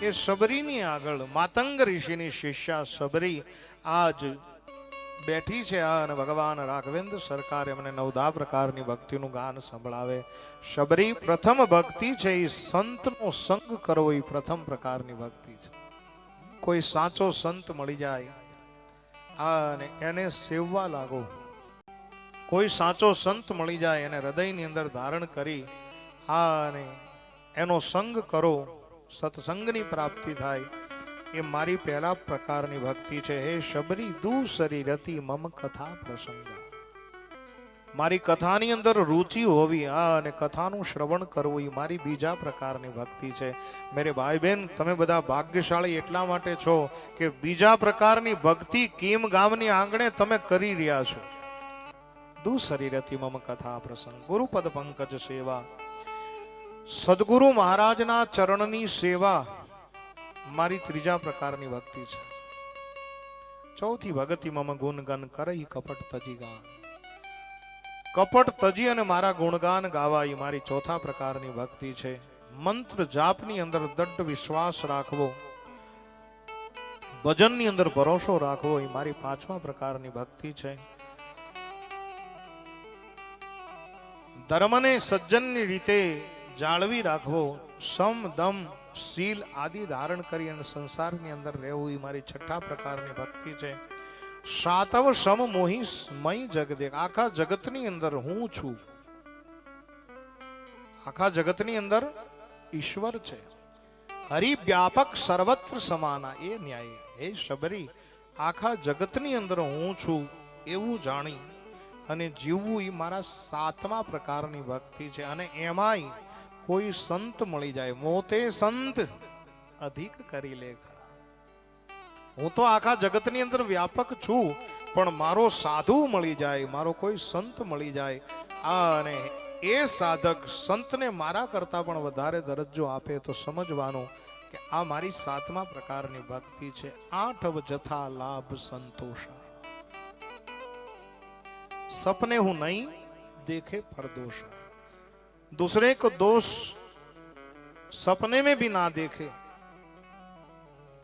એ સબરીની આગળ, માતંગ ઋષિની શિષ્યા સબરી આજ બેઠી છે આ અને ભગવાન રાઘવેન્દ્ર સરકાર એમને નવદા પ્રકારની ભક્તિનું ગાન સંભળાવે. શબરી પ્રથમ ભક્તિ છે, એ સંતનો સંગ કરવો એ પ્રથમ પ્રકારની ભક્તિ છે. કોઈ સાચો સંત મળી જાય, આ અને એને સેવવા લાગો. કોઈ સાચો સંત મળી જાય, એને હૃદયની અંદર ધારણ કરી, આ અને એનો સંગ કરો. સત્સંગની પ્રાપ્તિ થાય. એ મારી પહેલા પ્રકારની ભક્તિ છે. હે શબરી દૂસરી રતિ મમ કથા પ્રસંગ. મારી કથાની અંદર રુચિ હોવી આ અને કથાનું શ્રવણ કરવું એ મારી બીજા પ્રકારની ભક્તિ છે. મેરે ભાઈ બહેન તમે બધા ભાગ્યશાળી એટલા માટે છો કે બીજા પ્રકારની ભક્તિ કીમ ગામની આંગણે તમે કરી રહ્યા છો. દુ શરીરથી મમ કથા પ્રસંગ. ગુરુપદ પંકજ સેવા. સદગુરુ મહારાજના ચરણની સેવા મારી ત્રીજા પ્રકારની ભક્તિ છે. ચોથી ભગતિ મમ ગુણગન કરઈ કપટ તજી ગાન. કપટ તજી અને મારા ગુણગાન ગાવા એ મારી ચોથા પ્રકારની ભક્તિ છે. મંત્ર જાપની અંદર દઢ વિશ્વાસ રાખવો, ભજનની અંદર ભરોસો રાખવો એ મારી પાંચમા પ્રકારની ભક્તિ છે. ધર્મને સજ્જનની રીતે જાળવી રાખવો, સમ, દમ, શીલ આદિ ધારણ કરી અને સંસારની અંદર રહેવું એ મારી છઠ્ઠા પ્રકારની ભક્તિ છે. સાતવ સમ મોહી મય જગદેક આખા જગતની અંદર હું છું. આખા જગતની અંદર ઈશ્વર છે. હરિ વ્યાપક સર્વત્ર સમાના. એ ન્યાય. હે શબરી, આખા જગતની અંદર હું છું એવું જાણી અને જીવવું એ મારા સાતમા પ્રકારની ભક્તિ છે. અને એમાંય કોઈ સંત મળી જાય, મોતે સંત અધિક કરી લેખા હું તો આખા જગતની અંદર વ્યાપક છું, પણ મારો સાધુ મળી જાય, મારો કોઈ સંત મળી જાય. અને એ સાધક સંતને મારા કરતા પણ વધારે દરજ્જો આપે તો સમજવાનું કે આ મારી સાતમા પ્રકારની ભક્તિ છે. આઠવ જથા લાભ સંતોષ સપને હું નહીં, દેખે પરદોષા दूसरे को दोष सपने में भी ना देखे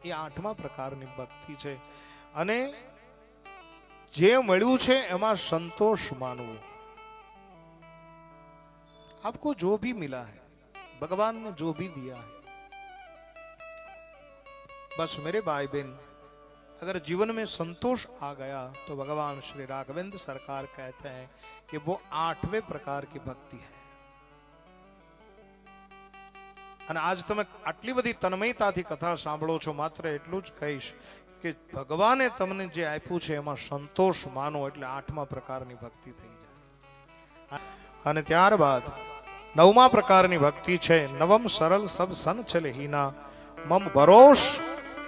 એ આઠમા પ્રકારની ભક્તિ છે અને જે મળ્યું છે એમાં સંતોષ માનવો आपको जो भी मिला है भगवान ने जो भी दिया है बस मेरे भाई बहन अगर जीवन में संतोष आ गया तो भगवान श्री राघवेंद्र सरकार कहते हैं कि वो आठवें प्रकार की भक्ति है અને આજ તમે આટલી બધી તન્મયતાથી કથા સાંભળો છો, માત્ર એટલું જ કહીશ કે ભગવાને તમને જે આપ્યું છે એમાં સંતોષ માનો એટલે આઠમા પ્રકારની ભક્તિ થઈ જાય. અને ત્યારબાદ નવમા પ્રકારની ભક્તિ છે, નવમ સરળ સબ સન હીના મમ ભરોસ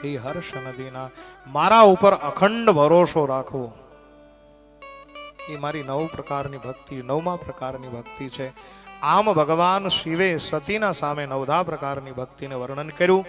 હે હર્ષ નદીના. મારા ઉપર અખંડ ભરોસો રાખવો. એ મારી નવ પ્રકારની ભક્તિ, નવમા પ્રકારની ભક્તિ છે. આમ ભગવાન શિવે સતીના સામે નવધા પ્રકારની ભક્તિને વર્ણન કર્યું.